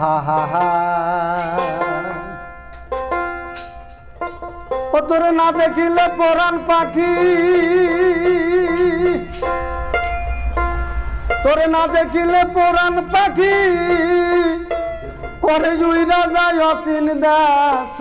হা হা হা ও তোরে না দেখিলে পরাণ পাখি। তোরে না দেখিলে পরাণ পাখি। পরে জুইরা যায় অসিন দাস।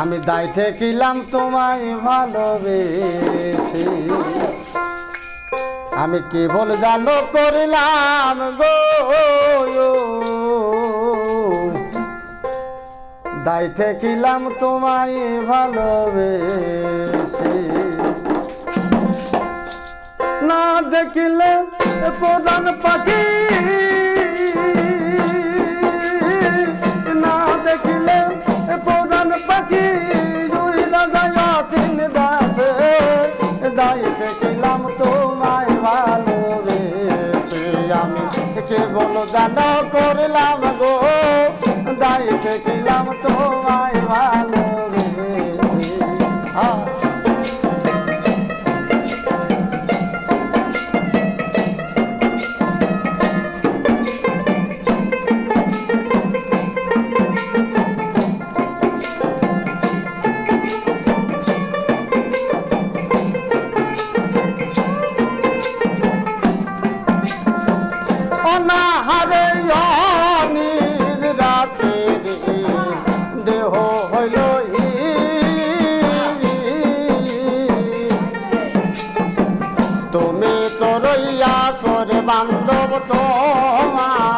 আমি দায় ঠেকিলাম তোমায় ভালোবেসে। আমি কেবল জানো করিলাম গো? দায় ঠেকিলাম তোমায় ভালোবেসে। না দেখিলে প্রধান পাখি। না দেখিলে পাখি। জুই দাদা কেবল দানা করলাম গো। দায় দেখিলাম তোমায় ভালোবেসে অনাহারে অনির রাতে দেহ হইল তুমি তো রইয়া করে বান্ধব তোমার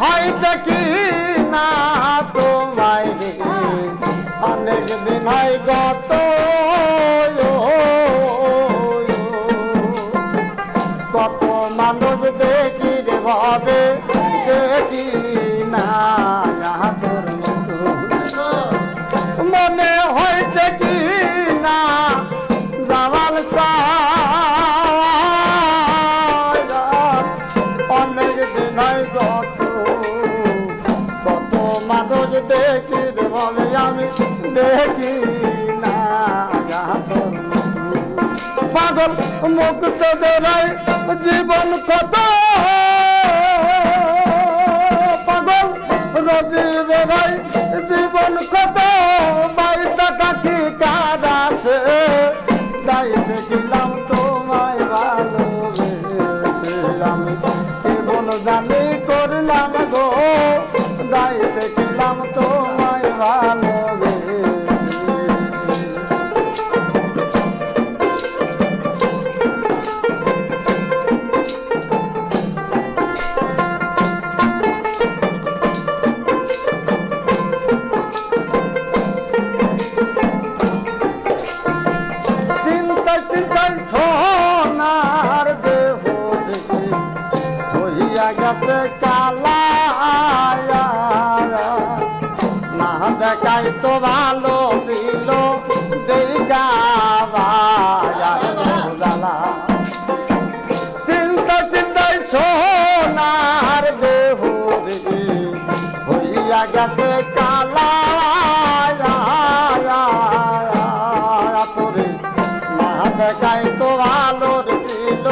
হয় দেখি না তোমায় অনেক দিন হয় গত কত মানুষ দেখি রে ভাবে। মানুষ দেখি রে বলে আমি দেখি না পাগল মুক্ত জীবন কত দেখাই তো ভালো ছিল চিন্তা চিন্তায় সোনার দেহ হইয়া গেছে কালা তোরে না দেখাই তো ভালোর ছিল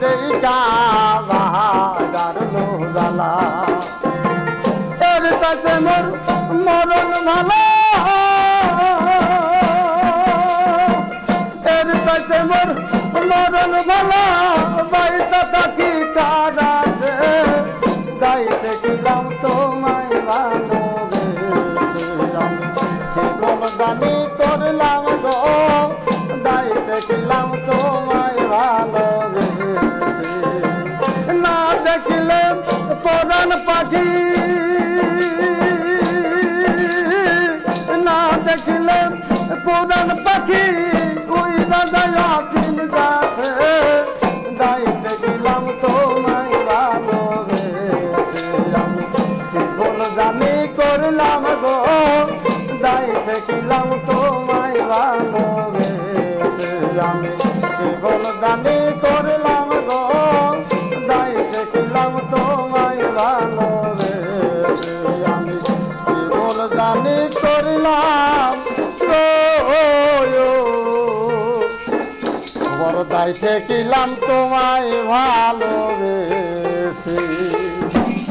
দেখা Allah Allah Allah পাগল জানি করলাম রং দাই দেখলাম তোমায় ভালো রে। আমি পাগল জানি করলাম বড় দাই দেখলাম তোমায় ভালো রে।